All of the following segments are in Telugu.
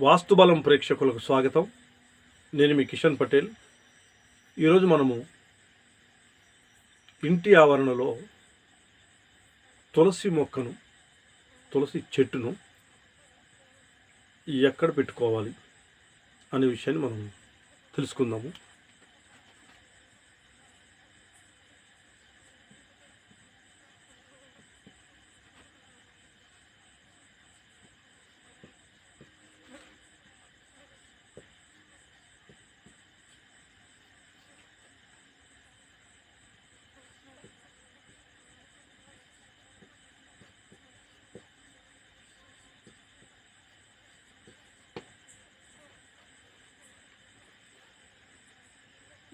వాస్తుబలం ప్రేక్షకులకు స్వాగతం. నేను మీ కిషన్ పటేల్. ఈరోజు మనము ఇంటి ఆవరణలో తులసి మొక్కను తులసి చెట్టును ఎక్కడ పెట్టుకోవాలి అనే విషయాన్ని మనం తెలుసుకుందాము.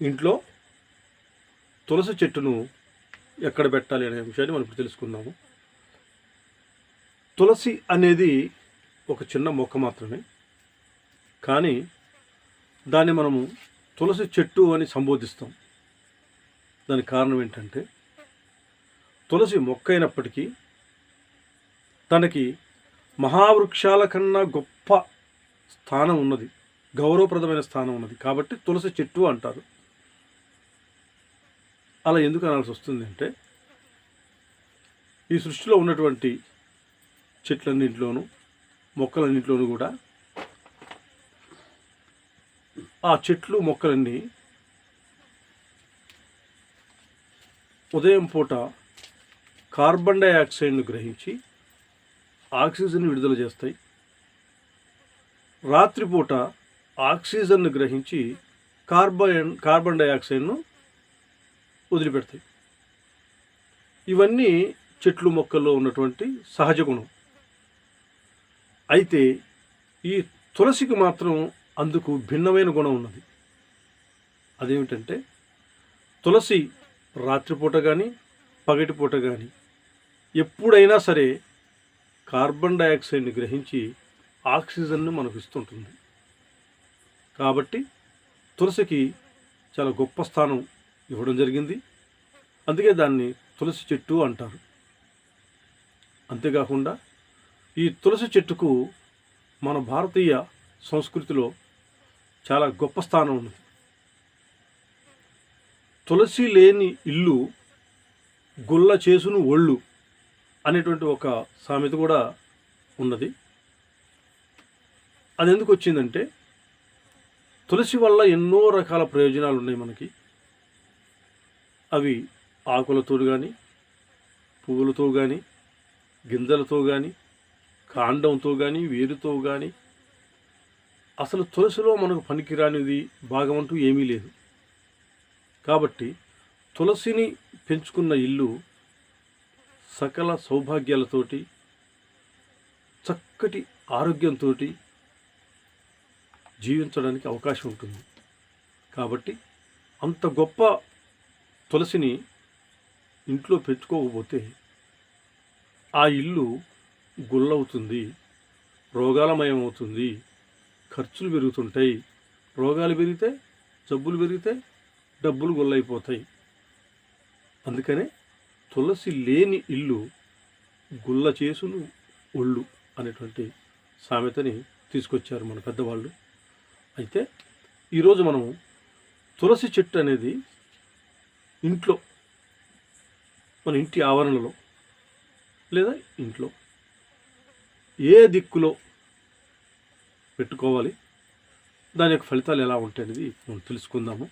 ఇంట్లో తులసి చెట్టును ఎక్కడ పెట్టాలి అనే విషయాన్ని మనం ఇప్పుడు తెలుసుకుందాము. తులసి అనేది ఒక చిన్న మొక్క మాత్రమే కానీ దాన్ని మనము తులసి చెట్టు అని సంబోధిస్తాం. దానికి కారణం ఏంటంటే తులసి మొక్క అయినప్పటికీ తనకి మహావృక్షాల కన్నా గొప్ప స్థానం ఉన్నది గౌరవప్రదమైన స్థానం ఉన్నది. కాబట్టి తులసి చెట్టు అంటారు. అలా ఎందుకు అనాల్సి వస్తుంది అంటే ఈ సృష్టిలో ఉన్నటువంటి చెట్లన్నింటిలోనూ మొక్కలన్నింటిలోనూ కూడా ఆ చెట్లు మొక్కలన్నీ ఉదయం పూట కార్బన్ డైఆక్సైడ్ను గ్రహించి ఆక్సిజన్ విడుదల చేస్తాయి. రాత్రిపూట ఆక్సిజన్ను గ్రహించి కార్బన్ కార్బన్ డైఆక్సైడ్ను వదిలిపెడతాయి. ఇవన్నీ చెట్లు మొక్కల్లో ఉన్నటువంటి సహజ గుణం. అయితే ఈ తులసికి మాత్రం అందుకు భిన్నమైన గుణం ఉన్నది. అదేమిటంటే తులసి రాత్రిపూట కానీ పగటిపూట కానీ ఎప్పుడైనా సరే కార్బన్ డయాక్సైడ్ని గ్రహించి ఆక్సిజన్ను మనకు ఇస్తుంటుంది. కాబట్టి తులసికి చాలా గొప్ప స్థానం ఇవ్వడం జరిగింది. అందుకే దాన్ని తులసి చెట్టు అంటారు. అంతేకాకుండా ఈ తులసి చెట్టుకు మన భారతీయ సంస్కృతిలో చాలా గొప్ప స్థానం ఉన్నది తులసి లేని ఇల్లు గుల్ల చేసును ఒళ్ళు అనేటువంటి ఒక సామెత కూడా ఉన్నది. అది ఎందుకు వచ్చిందంటే తులసి వల్ల ఎన్నో రకాల ప్రయోజనాలు ఉన్నాయి మనకి. అవి ఆకులతో కానీ పువ్వులతో కానీ గింజలతో కానీ కాండంతో కానీ వేరుతో కానీ అసలు తులసిలో మనకు పనికిరానిది భాగం అంటూ ఏమీ లేదు. కాబట్టి తులసిని పెంచుకున్న ఇల్లు సకల సౌభాగ్యాలతోటి చక్కటి ఆరోగ్యంతో జీవించడానికి అవకాశం ఉంటుంది. కాబట్టి అంత గొప్ప తులసిని ఇంట్లో పెట్టుకోకపోతే ఆ ఇల్లు గుల్లవుతుంది రోగాలమయం అవుతుంది ఖర్చులు పెరుగుతుంటాయి. రోగాలు పెరిగితే జబ్బులు పెరిగితే డబ్బులు గుల్లైపోతాయి. అందుకనే తులసి లేని ఇల్లు గుల్ల చేసును ఒళ్ళు అనేటువంటి సామెతని తీసుకొచ్చారు మన పెద్దవాళ్ళు. అయితే ఈరోజు మనం తులసి చెట్టు అనేది ఇంట్లో మన ఇంటి ఆవరణలో లేదా ఇంట్లో ఏ దిక్కులో పెట్టుకోవాలి దాని యొక్క ఫలితాలు ఎలా ఉంటాయి అనేది మనం తెలుసుకుందాము.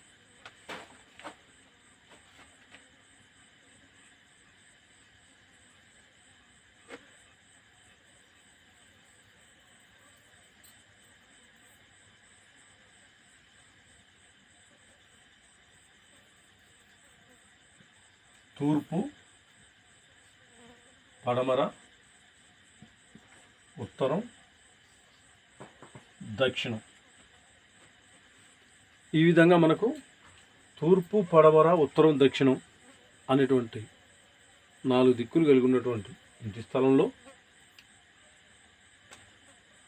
తూర్పు పడమర ఉత్తరం దక్షిణం. ఈ విధంగా మనకు తూర్పు పడమర ఉత్తరం దక్షిణం అనేటువంటి నాలుగు దిక్కులు కలిగి ఉన్నటువంటి ఇంటి స్థలంలో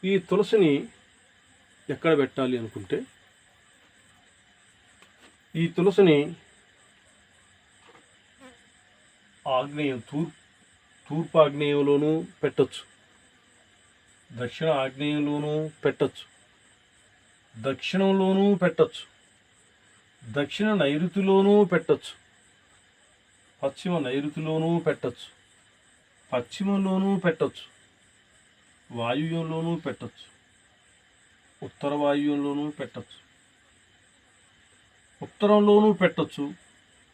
ఈ తులసిని ఎక్కడ పెట్టాలి అనుకుంటే ఈ తులసిని ఆగ్నేయం తూర్ తూర్పు ఆగ్నేయంలోనూ పెట్టచ్చు. దక్షిణ ఆగ్నేయంలోనూ పెట్టచ్చు. దక్షిణంలోనూ పెట్టచ్చు. దక్షిణ నైరుతిలోనూ పెట్టచ్చు. పశ్చిమ నైరుతిలోనూ పెట్టచ్చు. పశ్చిమలోనూ పెట్టచ్చు. వాయువ్యంలోనూ పెట్టచ్చు. ఉత్తర వాయువ్యంలోనూ పెట్టచ్చు. ఉత్తరంలోనూ పెట్టచ్చు.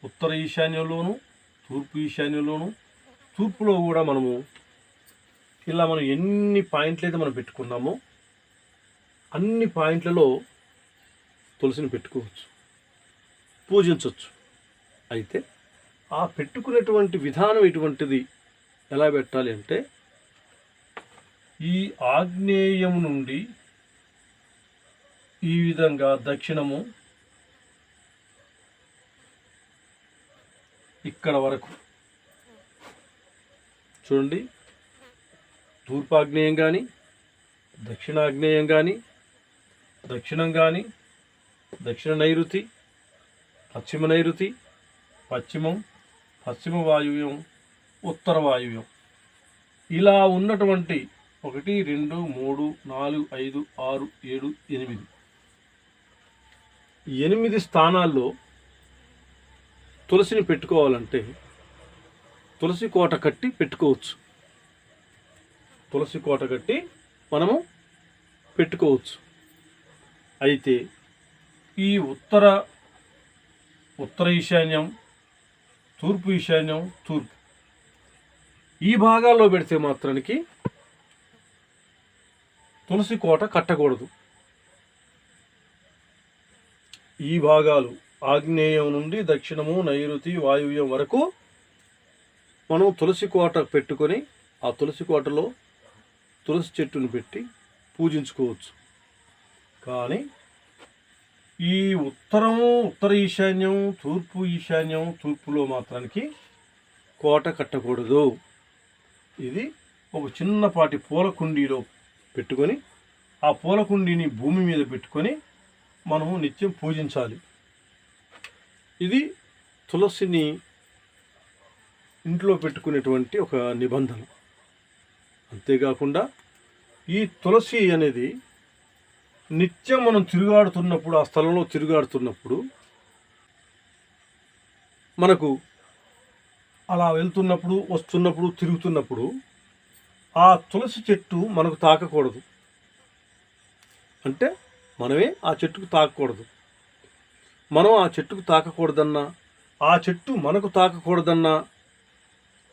ఉత్తర ఈశాన్యంలోనూ తూర్పు ఈశాన్యంలోను తూర్పులో కూడా మనము ఇలా మనం ఎన్ని పాయింట్లు అయితే మనం పెట్టుకున్నామో అన్ని పాయింట్లలో తులసిని పెట్టుకోవచ్చు పూజించవచ్చు. అయితే ఆ పెట్టుకునేటువంటి విధానం ఎటువంటిది ఎలా పెట్టాలి అంటే ఈ ఆగ్నేయం నుండి ఈ విధంగా దక్షిణము ఇక్కడ వరకు. చూడండి. తూర్పాగ్నేయం కానీ దక్షిణాగ్నేయం కానీ దక్షిణం కానీ దక్షిణ నైరుతి పశ్చిమ నైరుతి పశ్చిమం పశ్చిమ వాయువ్యం ఉత్తర వాయువ్యం. ఇలా ఉన్నటువంటి ఒకటి రెండు మూడు నాలుగు ఐదు ఆరు ఏడు ఎనిమిది. ఎనిమిది స్థానాల్లో తులసిని పెట్టుకోవాలంటే తులసి కోట కట్టి పెట్టుకోవచ్చు. తులసి కోట కట్టి మనము పెట్టుకోవచ్చు. అయితే ఈ ఉత్తర ఉత్తర ఈశాన్యం తూర్పు ఈశాన్యం తూర్పు ఈ భాగాల్లో పెడితే మాత్రానికి తులసి కోట కట్టకూడదు. ఈ భాగాలు ఆగ్నేయం నుండి దక్షిణము నైరుతి వాయువ్యం వరకు మనం తులసి కోట పెట్టుకొని ఆ తులసి కోటలో తులసి చెట్టును పెట్టి పూజించుకోవచ్చు. కానీ ఈ ఉత్తరము ఉత్తర ఈశాన్యం తూర్పు ఈశాన్యం తూర్పులో మాత్రానికి కోట కట్టకూడదు. ఇది ఒక చిన్నపాటి పూల కుండీలో పెట్టుకొని ఆ పూల కుండీని భూమి మీద పెట్టుకొని మనము నిత్యం పూజించాలి. ఇది తులసిని ఇంట్లో పెట్టుకునేటువంటి ఒక నిబంధన. అంతేకాకుండా ఈ తులసి అనేది నిత్యం మనం తిరుగాడుతున్నప్పుడు ఆ స్థలంలో తిరుగాడుతున్నప్పుడు మనకు అలా వెళ్తున్నప్పుడు వస్తున్నప్పుడు తిరుగుతున్నప్పుడు ఆ తులసి చెట్టు మనకు తాకకూడదు. అంటే మనమే ఆ చెట్టుకు తాకకూడదు. మనం ఆ చెట్టుకు తాకకూడదన్నా ఆ చెట్టు మనకు తాకకూడదన్నా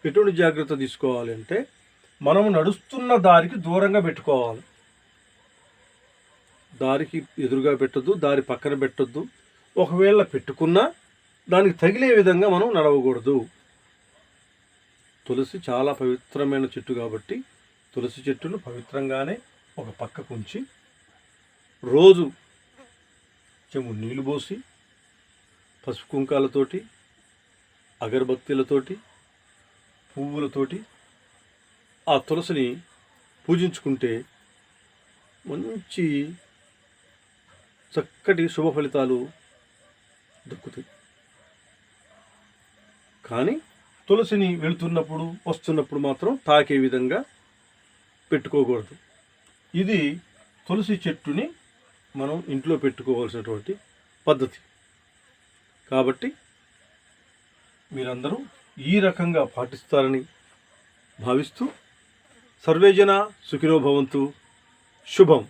ఎటువంటి జాగ్రత్త తీసుకోవాలి అంటే మనం నడుస్తున్న దారికి దూరంగా పెట్టుకోవాలి. దారికి ఎదురుగా పెట్టొద్దు దారి పక్కన పెట్టొద్దు. ఒకవేళ పెట్టుకున్నా దానికి తగిలే విధంగా మనం నడవకూడదు. తులసి చాలా పవిత్రమైన చెట్టు కాబట్టి తులసి చెట్టును పవిత్రంగానే ఒక పక్కకు ఉంచి రోజు చెము నీళ్ళు పోసి పసుపు కుంకాలతోటి అగరబత్తీలతోటి పువ్వులతోటి ఆ తులసిని పూజించుకుంటే మంచి చక్కటి శుభ ఫలితాలు దక్కుతాయి. కానీ తులసిని వెళుతున్నప్పుడు వస్తున్నప్పుడు మాత్రం తాకే విధంగా పెట్టుకోకూడదు. ఇది తులసి చెట్టుని మనం ఇంట్లో పెట్టుకోవాల్సినటువంటి పద్ధతి. కాబట్టి మీరందరూ ఈ రకంగా పాటిస్తారని భావిస్తూ సర్వేజన సుఖినోభవంతు శుభం.